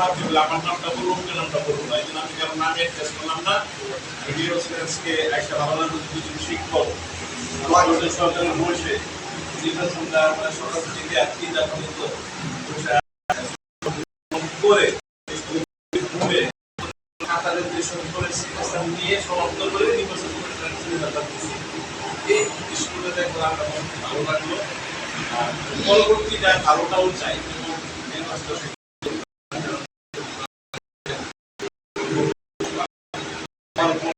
খারাপ ভেবে আমার নামটা বলবো ওকে নামটা বলবো না এই জন্য আমি কারণ নামে অ্যাডজাস্ট করলাম না ভিডিও সেন্সকে একটা ভালো লাগবে দুজন শিক্ষক করে সমাপ্ত করে নির্বাচন করে সুবিধা পাচ্ছি এই বিষয়গুলো দেখলাম পরবর্তী যা ভালোটাও চাই Thank you.